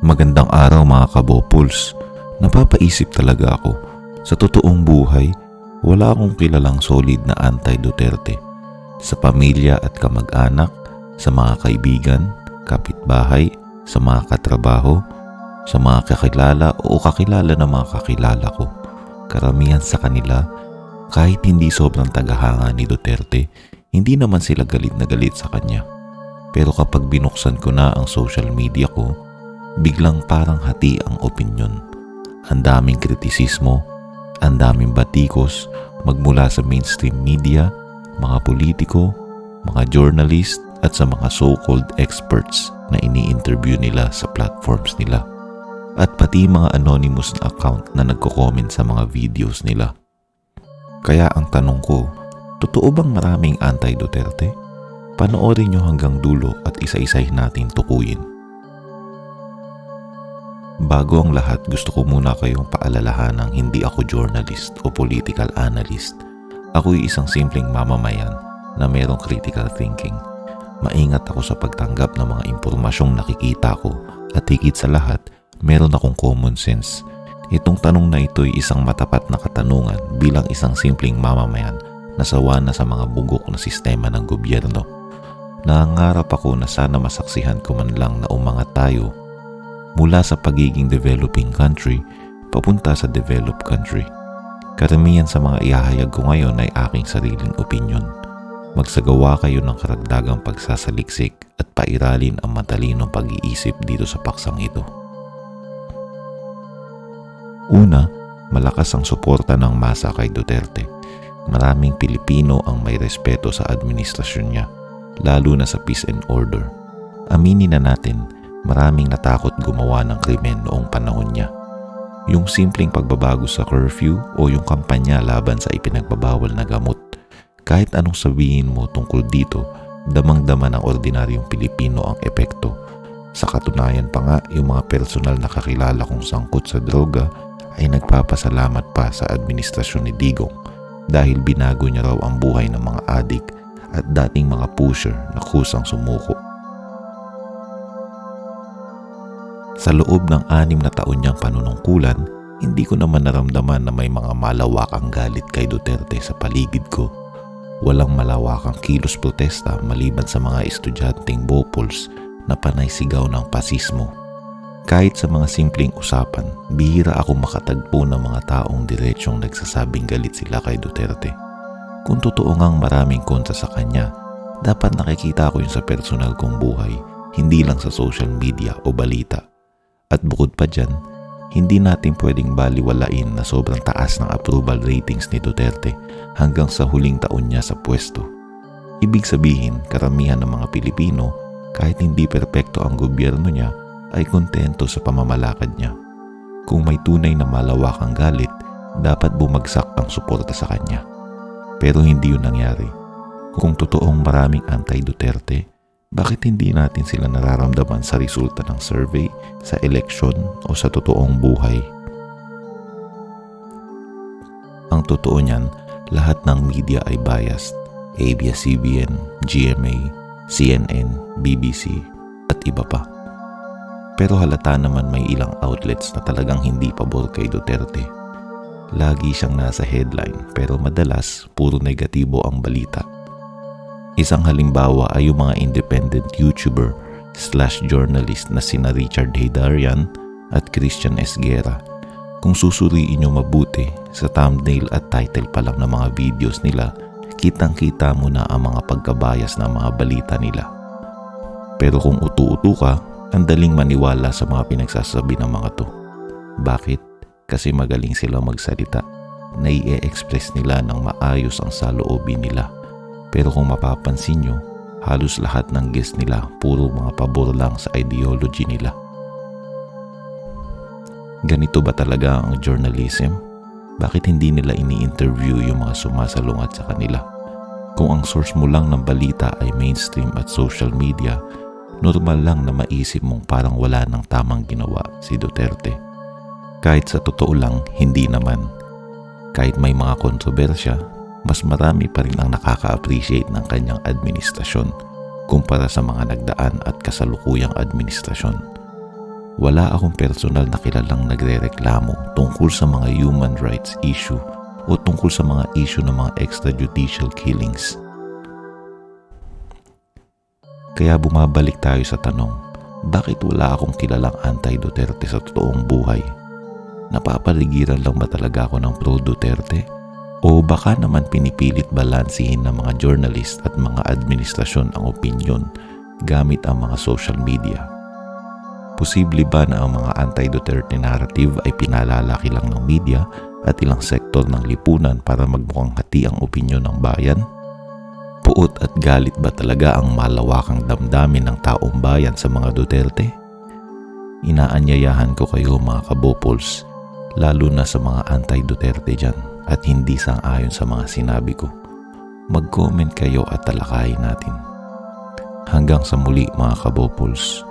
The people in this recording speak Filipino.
Magandang araw mga kabopuls. Napapaisip talaga ako. Sa totoong buhay, wala akong kilalang solid na anti-Duterte. Sa pamilya at kamag-anak, sa mga kaibigan, kapitbahay, sa mga katrabaho, sa mga kakilala o kakilala ng mga kakilala ko. Karamihan sa kanila, kahit hindi sobrang tagahanga ni Duterte, hindi naman sila galit na galit sa kanya. Pero kapag binuksan ko na ang social media ko, biglang parang hati ang opinyon. Ang daming kritisismo, ang daming batikos magmula sa mainstream media, mga politiko, mga journalist at sa mga so-called experts na ini-interview nila sa platforms nila. At pati mga anonymous na account na nagko-comment sa mga videos nila. Kaya ang tanong ko, totoo bang maraming anti-Duterte? Panoorin nyo hanggang dulo at isa-isahin natin tukuyin. Bago ang lahat, gusto ko muna kayong paalalahan ng hindi ako journalist o political analyst. Ako'y isang simpleng mamamayan na mayroong critical thinking. Maingat ako sa pagtanggap ng mga impormasyong nakikita ko at higit sa lahat, meron akong common sense. Itong tanong na ito ay isang matapat na katanungan bilang isang simpleng mamamayan na sawa na sa mga bugok na sistema ng gobyerno. Nangangarap ako na sana masaksihan ko man lang na umangat tayo mula sa pagiging developing country papunta sa developed country. Karamihan sa mga ihahayag ko ngayon ay aking sariling opinion. Magsagawa kayo ng karagdagang pagsasaliksik at pairalin ang matalinong pag-iisip dito sa paksang ito. Una, malakas ang suporta ng masa kay Duterte. Maraming Pilipino ang may respeto sa administrasyon niya, lalo na sa peace and order. Aminin na natin, maraming natakot gumawa ng krimen noong panahon niya. Yung simpleng pagbabago sa curfew o yung kampanya laban sa ipinagbabawal na gamot. Kahit anong sabihin mo tungkol dito, damang-dama ng ordinaryong Pilipino ang epekto. Sa katunayan pa nga, yung mga personal na kakilala kong sangkot sa droga ay nagpapasalamat pa sa administrasyon ni Digong dahil binago niya raw ang buhay ng mga adik at dating mga pusher na kusang sumuko. Sa loob ng anim na taon niyang panunungkulan, hindi ko naman naramdaman na may mga malawakang galit kay Duterte sa paligid ko. Walang malawakang kilos protesta maliban sa mga estudyanteng bopols na panay sigaw ng pasismo. Kahit sa mga simpleng usapan, bihira ako makatagpo ng mga taong diretsyong nagsasabing galit sila kay Duterte. Kung totoo ngang maraming kontra sa kanya, dapat nakikita ko yun sa personal kong buhay, hindi lang sa social media o balita. At bukod pa dyan, hindi natin pwedeng baliwalain na sobrang taas ng approval ratings ni Duterte hanggang sa huling taon niya sa pwesto. Ibig sabihin, karamihan ng mga Pilipino, kahit hindi perpekto ang gobyerno niya, ay kontento sa pamamalakad niya. Kung may tunay na malawakang galit, dapat bumagsak ang suporta sa kanya. Pero hindi yun nangyari. Kung totoong maraming anti-Duterte, bakit hindi natin sila nararamdaman sa resulta ng survey, sa eleksyon o sa totoong buhay? Ang totoo niyan, lahat ng media ay biased. ABS-CBN, GMA, CNN, BBC, at iba pa. Pero halata naman may ilang outlets na talagang hindi pabor kay Duterte. Lagi siyang nasa headline pero madalas puro negatibo ang balita. Isang halimbawa ay yung mga independent YouTuber slash journalist na sina Richard Haydarian at Christian Esguera. Kung susuriin nyo mabuti sa thumbnail at title pa lang ng mga videos nila, kitang-kita mo na ang mga pagkabayas ng mga balita nila. Pero kung utu-utu ka, ang daling maniwala sa mga pinagsasabi ng mga to. Bakit? Kasi magaling sila magsalita. Nai-express nila ng maayos ang saloobin nila. Pero kung mapapansin nyo, halos lahat ng guest nila puro mga pabor lang sa ideology nila. Ganito ba talaga ang journalism? Bakit hindi nila ini-interview yung mga sumasalungat sa kanila? Kung ang source mo lang ng balita ay mainstream at social media, normal lang na maisip mong parang wala nang tamang ginawa si Duterte. Kahit sa totoo lang, hindi naman. Kahit may mga kontrobersya, mas marami pa rin ang nakaka-appreciate ng kanyang administrasyon kumpara sa mga nagdaan at kasalukuyang administrasyon. Wala akong personal na kilalang nagre-reklamo tungkol sa mga human rights issue o tungkol sa mga issue ng mga extrajudicial killings. Kaya bumabalik tayo sa tanong, bakit wala akong kilalang anti-Duterte sa totoong buhay? Napapaligiran lang ba talaga ako ng pro-Duterte? O baka naman pinipilit balansihin ng mga journalist at mga administrasyon ang opinion gamit ang mga social media? Posible ba na ang mga anti-Duterte narrative ay pinalalaki lang ng media at ilang sektor ng lipunan para magmukhang hati ang opinyon ng bayan? Puot at galit ba talaga ang malawakang damdamin ng taong bayan sa mga Duterte? Inaanyayahan ko kayo mga kabopols, lalo na sa mga anti-Duterte dyan at hindi sang-ayon sa mga sinabi ko. Mag-comment kayo at talakayin natin. Hanggang sa muli mga kabopols.